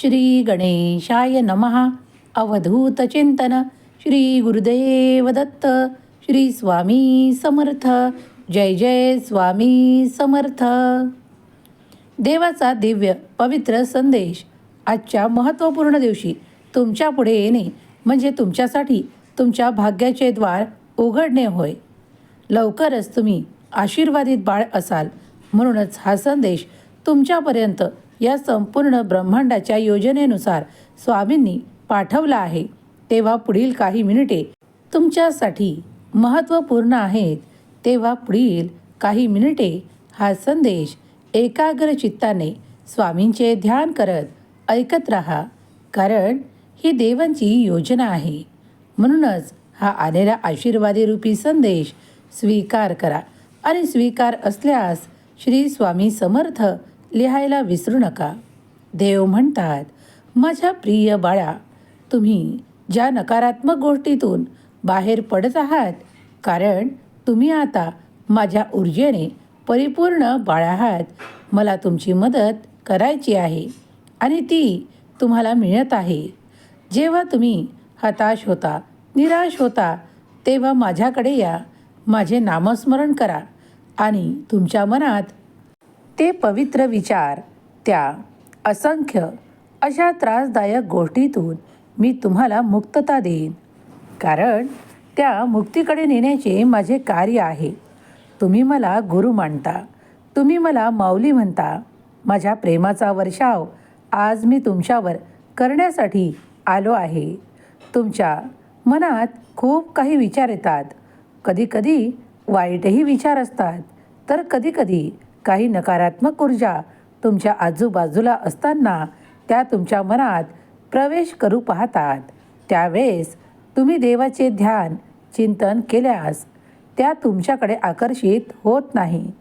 श्री गणेशाय नमः. अवधूत चिंतन. श्री गुरुदेव दत्त. श्री स्वामी समर्थ. जय जय स्वामी समर्थ. देवाचा दिव्य पवित्र संदेश आजच्या महत्त्वपूर्ण दिवशी तुमच्यापुढे येणे म्हणजे तुमच्यासाठी तुमच्या भाग्याचे द्वार उघडणे होय. लवकरच तुम्ही आशीर्वादित बाळ असाल म्हणूनच हा संदेश तुमच्यापर्यंत या संपूर्ण ब्रह्मांडाच्या योजनेनुसार स्वामींनी पाठवला आहे. तेव्हा पुढील काही मिनिटे तुमच्यासाठी महत्त्वपूर्ण आहेत. तेव्हा पुढील काही मिनिटे हा संदेश एकाग्र चित्ताने स्वामींचे ध्यान करत ऐकत राहा कारण ही देवांची योजना आहे. म्हणूनच हा आलेला आशीर्वादी रूपी संदेश स्वीकार करा आणि स्वीकार असल्यास श्री स्वामी समर्थ लिहायला विसरू नका. देव म्हणतात माझ्या प्रिय बाळा तुम्ही ज्या नकारात्मक गोष्टीतून बाहेर पडत आहात कारण तुम्ही आता माझ्या ऊर्जेने परिपूर्ण बाळ आहात. मला तुमची मदत करायची आहे आणि ती तुम्हाला मिळत आहे. जेव्हा तुम्ही हताश होता निराश होता तेव्हा माझ्याकडे या. माझे नामस्मरण करा आणि तुमच्या मनात ते पवित्र विचार त्या असंख्य अशा त्रासदायक गोष्टीतून मी तुम्हाला मुक्तता देईन. कारण त्या मुक्तीकडे नेण्याचे माझे कार्य आहे. तुम्ही मला गुरु मानता. तुम्ही मला माऊली म्हणता. माझ्या प्रेमाचा वर्षाव आज मी तुमच्यावर करण्यासाठी आलो आहे. तुमच्या मनात खूप काही विचार येतात. कधीकधी वाईटही विचार असतात. तर कधीकधी काही नकारात्मक ऊर्जा तुमच्या आजूबाजूला असताना त्या तुमच्या मनात प्रवेश करू पाहतात. त्यावेळेस तुम्ही देवाचे ध्यान चिंतन केल्यास त्या तुमच्याकडे आकर्षित होत नाही.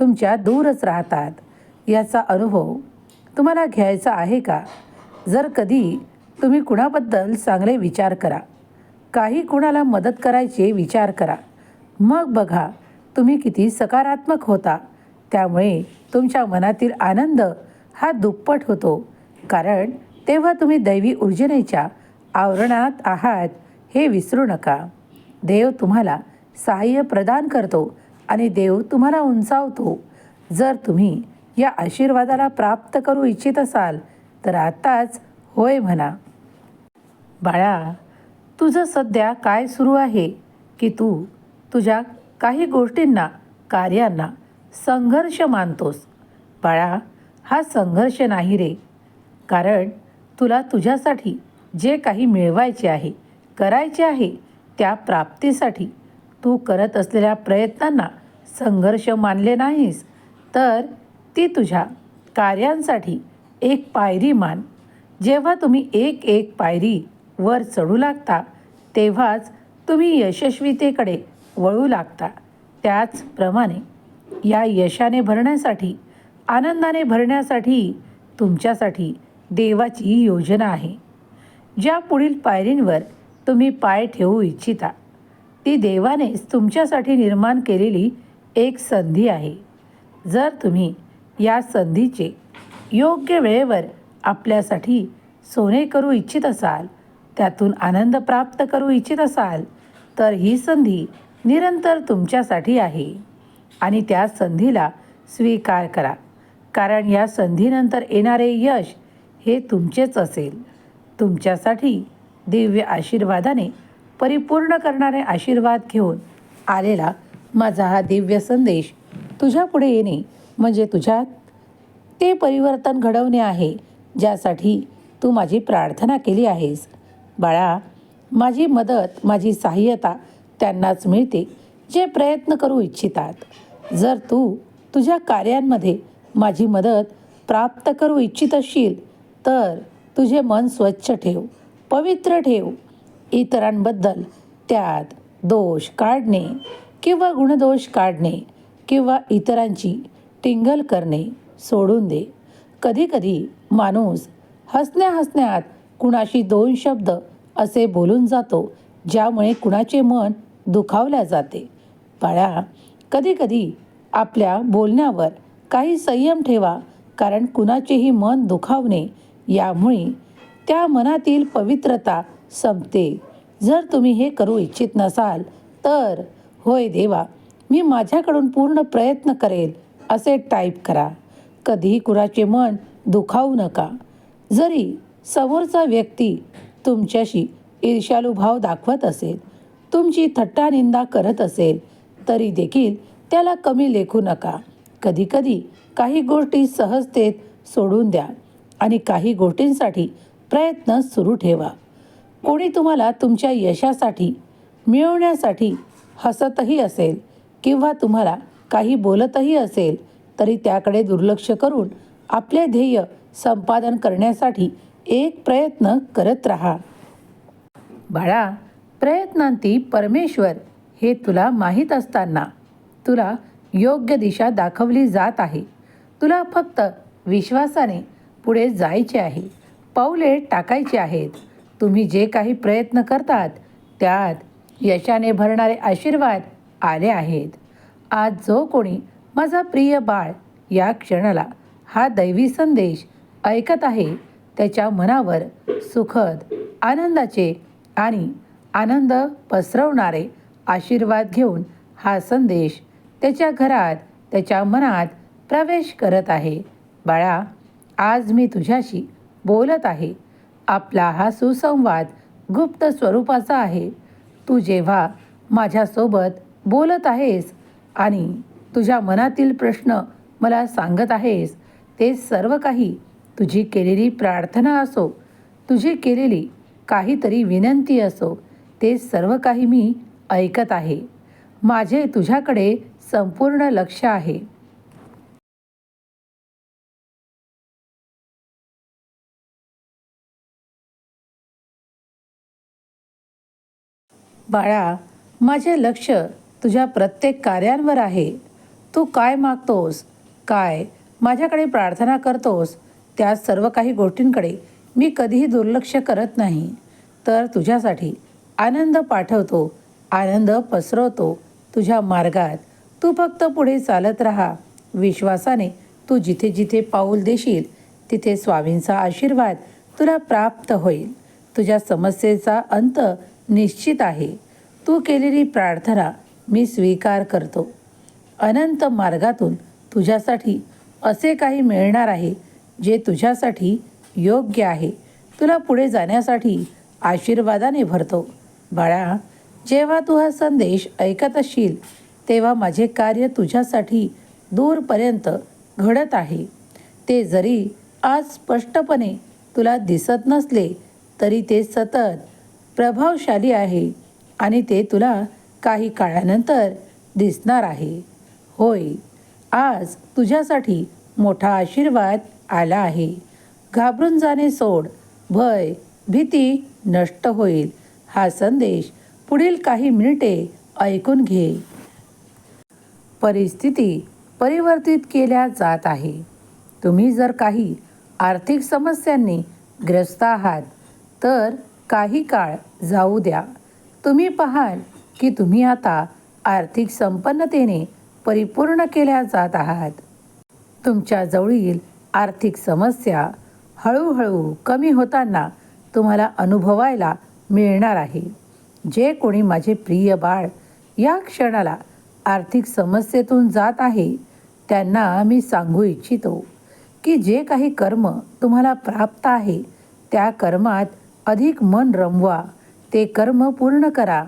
तुमच्या दूरच राहतात. याचा अनुभव तुम्हाला घ्यायचा आहे का? जर कधी तुम्ही कुणाबद्दल चांगले विचार करा. काही कुणाला मदत करायचे विचार करा. मग बघा तुम्ही किती सकारात्मक होता. त्यामुळे तुमच्या मनातील आनंद हा दुप्पट होतो. कारण तेव्हा तुम्ही दैवी ऊर्जनेच्या आवरणात आहात हे विसरू नका. देव तुम्हाला सहाय्य प्रदान करतो आणि देव तुम्हाला उंचावतो. जर तुम्ही या आशीर्वादाला प्राप्त करू इच्छित असाल तर आत्ताच होय म्हणा. बाळा तुझं सध्या काय सुरू आहे? की तू तुझ्या काही गोष्टींना कार्यांना संघर्ष मानतोस. बाळा हा संघर्ष नाही रे. कारण तुला तुझ्यासाठी जे काही मिळवायचे आहे करायचे आहे त्या प्राप्तीसाठी तू करत असलेल्या प्रयत्नांना संघर्ष मानले नाहीस तर ती तुझ्या कार्यांसाठी एक पायरी मान. जेव्हा तुम्ही एक एक पायरी वर चढू लागता तेव्हाच तुम्ही यशस्वीतेकडे वळू लागता. त्याचप्रमाणे या यशाने भरण्यासाठी आनंदाने भरण्यासाठी तुमच्यासाठी देवाची योजना आहे. ज्या पुढील पायरींवर तुम्ही पाय ठेवू इच्छिता ती देवानेच तुमच्यासाठी निर्माण केलेली एक संधी आहे. जर तुम्ही या संधीचे योग्य वेळेवर आपल्यासाठी सोने करू इच्छित असाल त्यातून आनंद प्राप्त करू इच्छित असाल तर ही संधी निरंतर तुमच्यासाठी आहे. आणि त्या संधीला स्वीकार करा. कारण या संधीनंतर येणारे यश हे तुमचेच असेल. तुमच्यासाठी दिव्य आशीर्वादाने परिपूर्ण करणारे आशीर्वाद घेऊन आलेला माझा हा दिव्य संदेश तुझ्या पुढे येणे म्हणजे तुझ्यात ते परिवर्तन घडवणे आहे ज्यासाठी तू माझी प्रार्थना केली आहेस. बाळा माझी मदत माझी सहाय्यता त्यांनाच मिळते जे प्रयत्न करू इच्छितात. जर तू तुझ्या कार्यांमध्ये माझी मदत प्राप्त करू इच्छित असशील तर तुझे मन स्वच्छ ठेव पवित्र ठेव. इतरांबद्दल त्यात दोष काढणे किंवा गुणदोष काढणे किंवा इतरांची टिंगल करणे सोडून दे. कधीकधी माणूस हसण्या हसण्यात कुणाशी दोन शब्द असे बोलून जातो ज्यामुळे कुणाचे मन दुखावल्या जाते. बाळा कधीकधी आपल्या बोलण्यावर काही संयम ठेवा कारण कुणाचेही मन दुखावणे यामुळे त्या मनातील पवित्रता संपते. जर तुम्ही हे करू इच्छित नसाल तर होय देवा मी माझ्याकडून पूर्ण प्रयत्न करेल असे टाईप करा. कधीही कुणाचे मन दुखावू नका. जरी समोरचा व्यक्ती तुमच्याशी ईर्ष्यालू भाव दाखवत असेल तुमची थट्टा निंदा करत असेल तरी देखील त्याला कमी लेखू नका. कधीकधी काही गोष्टी सहजतेत सोडून द्या आणि काही गोष्टींसाठी प्रयत्न सुरू ठेवा. कोणी तुम्हाला तुमच्या यशासाठी मिळवण्यासाठी हसतही असेल किंवा तुम्हाला काही बोलतही असेल तरी त्याकडे दुर्लक्ष करून आपले ध्येय संपादन करण्यासाठी एक प्रयत्न करत राहा. बाळा प्रयत्नांती परमेश्वर हे तुला माहीत असताना तुला योग्य दिशा दाखवली जात आहे. तुला फक्त विश्वासाने पुढे जायचे आहे. पाऊले टाकायचे आहेत. तुम्ही जे काही प्रयत्न करतात त्यात यशाने भरणारे आशीर्वाद आले आहेत. आज जो कोणी माझा प्रिय बाळ या क्षणाला हा दैवी संदेश ऐकत आहे त्याच्या मनावर सुखद आनंदाचे आणि आनंद पसरवणारे आशीर्वाद घेऊन हा संदेश त्याच्या घरात त्याच्या मनात प्रवेश करत आहे. बाळा आज मी तुझ्याशी बोलत आहे. आपला हा सुसंवाद गुप्त स्वरूपाचा आहे. तू जेव्हा माझ्यासोबत बोलत आहेस आणि तुझ्या मनातील प्रश्न मला सांगत आहेस ते सर्व काही तुझी केलेली प्रार्थना असो तुझी केलेली काहीतरी विनंती असो ते सर्व काही मी ऐकत आहे. माझे तुझ्याकडे संपूर्ण लक्ष आहे. बाळा माझे लक्ष तुझ्या प्रत्येक कार्यांवर आहे. तू काय मागतोस? काय? माझ्याकडे प्रार्थना करतोस? त्या सर्व काही गोष्टींकडे. मी कधीही दुर्लक्ष करत नाही. तर तुझ्यासाठी आनंद पाठवतो. आनंद पसरवतो तुझ्या मार्गात. तू फक्त पुढे चालत राहा. विश्वासाने तू जिथे जिथे पाऊल देशील तिथे स्वामींचा आशीर्वाद तुला प्राप्त होईल. तुझ्या समस्येचा अंत निश्चित आहे. तू केलेली प्रार्थना मी स्वीकार करतो. अनंत मार्गातून तुझ्यासाठी असे काही मिळणार आहे जे तुझ्यासाठी योग्य आहे. तुला पुढे जाण्यासाठी आशीर्वादाने भरतो. बाळा जेव्हा तू हा संदेश ऐकत असशील तेव्हा माझे कार्य तुझ्यासाठी दूरपर्यंत घडत आहे. ते जरी आज स्पष्टपणे तुला दिसत नसले तरी ते सतत प्रभावशाली आहे आणि ते तुला काही काळानंतर दिसणार आहे. होय आज तुझ्यासाठी मोठा आशीर्वाद आला आहे. घाबरून जाणे सोड भय भीती नष्ट होईल. हा संदेश पुढील काही मिनिटे ऐकून घे. परिस्थिती परिवर्तित केल्या जात आहे. तुम्ही जर काही आर्थिक समस्यांनी ग्रस्त आहात तर काही काळ जाऊ द्या. तुम्ही पाहाल की तुम्ही आता आर्थिक संपन्नतेने परिपूर्ण केल्या जात आहात. तुमच्या जवळील आर्थिक समस्या हळूहळू कमी होताना तुम्हाला अनुभवायला मिळणार आहे. जे कोणी माझे प्रिय बाळ या क्षणाला आर्थिक समस्येतून जात आहे त्यांना मी सांगू इच्छितो की जे काही कर्म तुम्हाला प्राप्त आहे त्या कर्मात अधिक मन रमवा. ते कर्म पूर्ण करा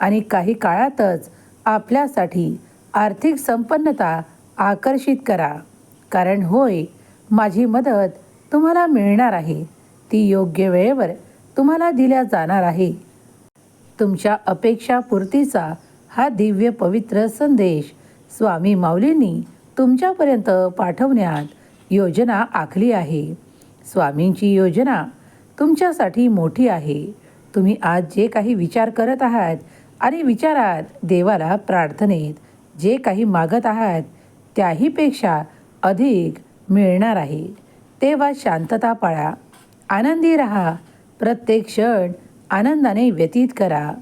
आणि काही काळातच आपल्यासाठी आर्थिक संपन्नता आकर्षित करा. कारण होय माझी मदत तुम्हाला मिळणार आहे. ती योग्य वेळेवर तुम्हाला दिल्या जाणार आहे. तुमच्या अपेक्षापूर्तीचा हा दिव्य पवित्र संदेश स्वामी माऊलींनी तुमच्यापर्यंत पाठवण्यात योजना आखली आहे. स्वामींची योजना तुमच्यासाठी मोठी आहे. तुम्ही आज जे काही विचार करत आहात आणि विचारात देवाला प्रार्थनेत जे काही मागत आहात त्याहीपेक्षा अधिक मिळणार आहे. तेव्हा शांतता पाळा. आनंदी रहा. प्रत्येक क्षण आनंदाने व्यतीत करा.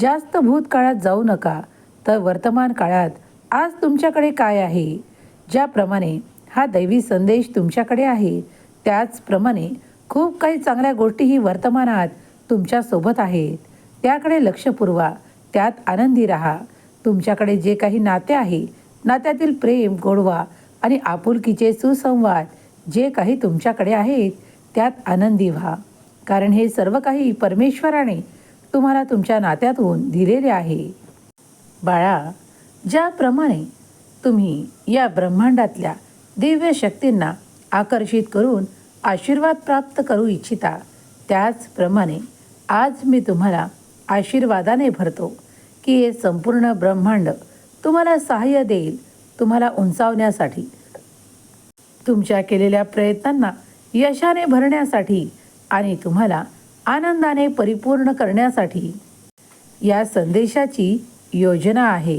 जास्त भूतकाळात जाऊ नका तर वर्तमान काळात आज तुमच्याकडे काय आहे? ज्याप्रमाणे हा दैवी संदेश तुमच्याकडे आहे त्याचप्रमाणे खूप काही चांगल्या गोष्टीही वर्तमानात तुमच्यासोबत आहेत. त्याकडे लक्ष पुरवा त्यात आनंदी राहा. तुमच्याकडे जे काही नाते आहे नात्यातील प्रेम गोडवा आणि आपुलकीचे सुसंवाद जे काही तुमच्याकडे आहेत त्यात आनंदी व्हा. कारण हे सर्व काही परमेश्वराने तुम्हाला तुमच्या नात्यातून दिलेले आहे. बाळा ज्याप्रमाणे तुम्ही या ब्रह्मांडातल्या दिव्य शक्तींना आकर्षित करून आशीर्वाद प्राप्त करू इच्छिता त्याचप्रमाणे आज मी तुम्हाला आशीर्वादाने भरतो की हे संपूर्ण ब्रह्मांड तुम्हाला सहाय्य देईल तुम्हाला उंचावण्यासाठी. तुमच्या केलेल्या प्रयत्नांना यशाने भरण्यासाठी आणि तुम्हाला आनंदाने परिपूर्ण करण्यासाठी या संदेशाची योजना आहे.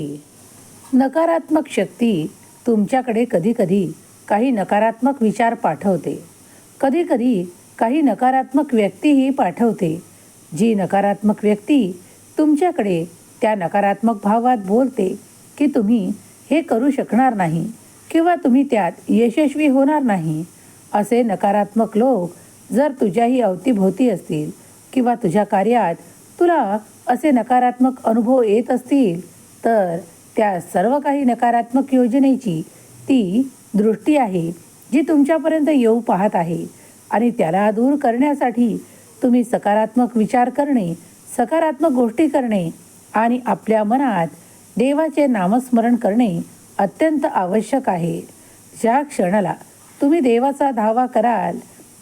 नकारात्मक शक्ती तुमच्याकडे कधीकधी काही नकारात्मक विचार पाठवते. कधीकधी काही नकारात्मक व्यक्तीही पाठवते. जी नकारात्मक व्यक्ती तुमच्याकडे त्या नकारात्मक भावात बोलते की तुम्ही हे करू शकणार नाही किंवा तुम्ही त्यात यशस्वी होणार नाही असे नकारात्मक लोक जर तुझ्याही अवतीभोवती असतील किंवा तुझ्या कार्यात तुला असे नकारात्मक अनुभव येत असतील तर त्या सर्व काही नकारात्मक योजनेची ती दृष्टी आहे जी तुमच्यापर्यंत येऊ पाहत आहे. आणि त्याला दूर करण्यासाठी तुम्ही सकारात्मक विचार करणे सकारात्मक गोष्टी करणे आणि आपल्या मनात देवाचे नामस्मरण करणे अत्यंत आवश्यक आहे. ज्या क्षणाला तुम्ही देवाचा धावा कराल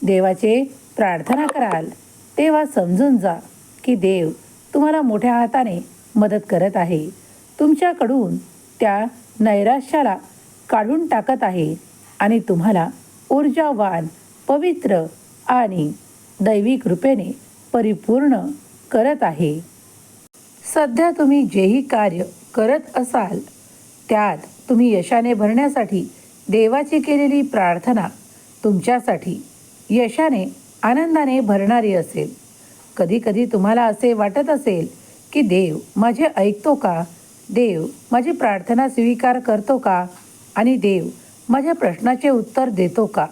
देवाचे प्रार्थना कराल तेव्हा समजून जा की देव तुम्हाला मोठ्या हाताने मदत करत आहे. तुमच्याकडून त्या नैराश्याला काढून टाकत आहे आणि तुम्हाला ऊर्जावान पवित्र आणि दैवी कृपेने परिपूर्ण करत आहे. सध्या तुम्ही जेही कार्य करत असाल त्यात तुम्ही यशाने भरण्यासाठी देवाची केलेली प्रार्थना तुमच्यासाठी यशाने आनंदाने भरणारी असेल. कधीकधी तुम्हाला असे वाटत असेल की देव माझे ऐकतो का? देव माझी प्रार्थना स्वीकार करतो का? आणि देव माझ्या प्रश्नाचे उत्तर देतो का?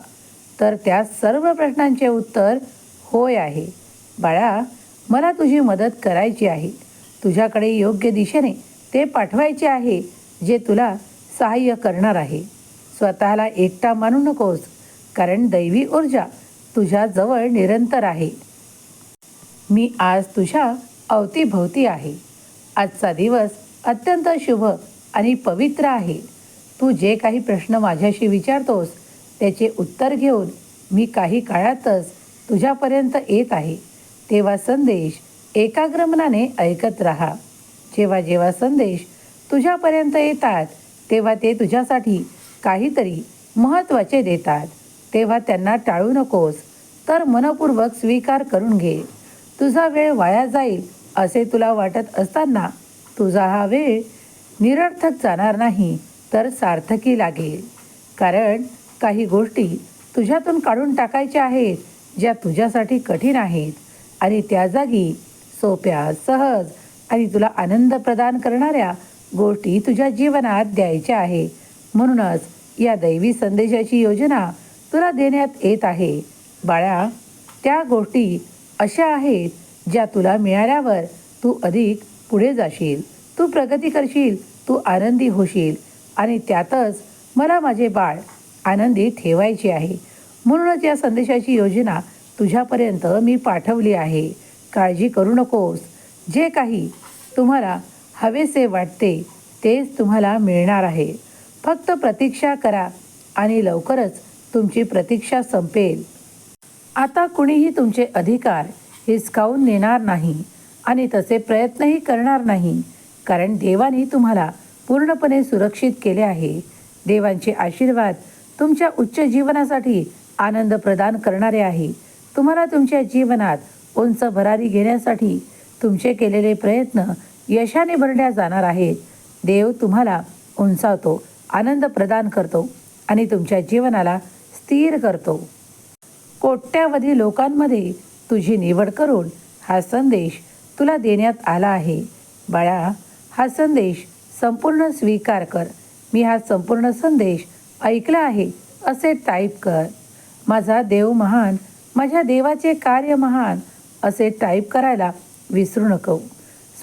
तर त्या सर्व प्रश्नांचे उत्तर होय आहे. बाळा मला तुझी मदत करायची आहे. तुझ्याकडे योग्य दिशेने ते पाठवायचे आहे जे तुला सहाय्य करणार आहे. स्वतःला एकटा मानू नकोस कारण दैवी ऊर्जा तुझ्याजवळ निरंतर आहे. मी आज तुझ्या अवतीभोवती आहे. आजचा दिवस अत्यंत शुभ आणि पवित्र आहे. तू जे काही प्रश्न माझ्याशी विचारतोस त्याचे उत्तर घेऊन मी काही काळातच तुझ्यापर्यंत येत आहे. तेव्हा संदेश एकाग्र मनाने ऐकत राहा. जेव्हा जेव्हा संदेश तुझ्यापर्यंत येतात तेव्हा ते तुझ्यासाठी काहीतरी महत्त्वाचे देतात. तेव्हा त्यांना टाळू नकोस. तर मनपूर्वक स्वीकार करून घे. तुझा वेळ वाया जाईल असे तुला वाटत असताना तुझा हा वेळ निरर्थक जाणार नाही तर सार्थकी लागेल. कारण काही गोष्टी तुझ्यातून काढून टाकायच्या आहेत ज्या तुझ्यासाठी कठीण आहेत. आणि त्या जागी सोप्या सहज आणि तुला आनंद प्रदान करणाऱ्या गोष्टी तुझ्या जीवनात द्यायच्या आहे. म्हणूनच या दैवी संदेशाची योजना तुला देण्यात येत आहे. बाळा त्या गोष्टी अशा आहेत ज्या तुला मिळाल्यावर तू अधिक पुढे जाशील. तू प्रगती करशील तू आनंदी होशील आणि त्यातच मला माझे बाळ आनंदी ठेवायचे आहे. म्हणूनच या संदेशाची योजना तुझ्यापर्यंत मी पाठवली आहे. काळजी करू नकोस. जे काही तुम्हाला हवेसे वाटते तेच तुम्हाला मिळणार आहे. फक्त प्रतीक्षा करा आणि लवकरच तुमची प्रतीक्षा संपेल. आता कुणीही तुमचे अधिकार हिसकावून नेणार नाही आणि तसे प्रयत्नही करणार नाही कारण देवाने तुम्हाला पूर्णपणे सुरक्षित केले आहे. देवांचे आशीर्वाद तुमच्या उच्च जीवनासाठी आनंद प्रदान करणारे आहे. तुम्हाला तुमच्या जीवनात उंच भरारी घेण्यासाठी तुमचे केलेले प्रयत्न यशाने भरल्या जाणार आहेत. देव तुम्हाला उंचावतो आनंद प्रदान करतो आणि तुमच्या जीवनाला स्थिर करतो. कोट्यावधी लोकांमध्ये तुझी निवड करून हा संदेश तुला देण्यात आला आहे. बाळा हा संदेश संपूर्ण स्वीकार कर. मी हा संपूर्ण संदेश ऐकला आहे असे टाईप कर. माझा देव महान माझ्या देवाचे कार्य महान असे टाईप करायला विसरू नको.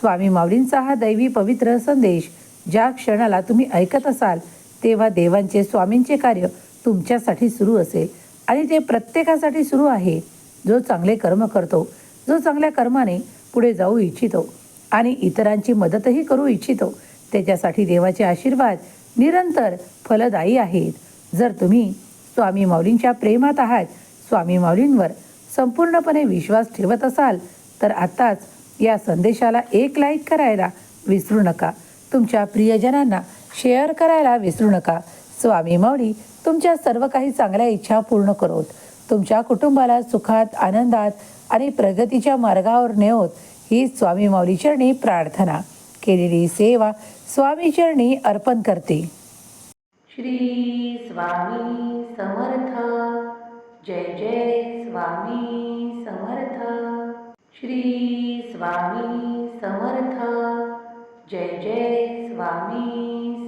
स्वामी माऊलींचा हा दैवी पवित्र संदेश ज्या क्षणाला तुम्ही ऐकत असाल तेव्हा देवांचे स्वामींचे कार्य तुमच्यासाठी सुरू असेल आणि ते प्रत्येकासाठी सुरू आहे जो चांगले कर्म करतो जो चांगल्या कर्माने पुढे जाऊ इच्छितो आणि इतरांची मदतही करू इच्छितो त्याच्यासाठी देवाचे आशीर्वाद निरंतर फलदायी आहेत. जर तुम्ही स्वामी माऊलींच्या प्रेमात आहात स्वामी माऊलींवर संपूर्णपणे विश्वास ठेवत असाल तर आत्ताच या संदेशाला एक लाईक करायला विसरू नका. तुमच्या प्रियजनांना शेअर करायला विसरू नका. स्वामी माऊली तुमच्या सर्व काही चांगल्या इच्छा पूर्ण करोत. तुमच्या कुटुंबाला सुखात आनंदात आणि प्रगतीच्या मार्गावर नेओत ही स्वामी माऊली चरणी प्रार्थना. केलेली सेवा स्वामी चरणी अर्पण करते. श्री स्वामी समर्थ. जय जय स्वामी समर्थ. श्री स्वामी समर्थ. जय जय स्वामी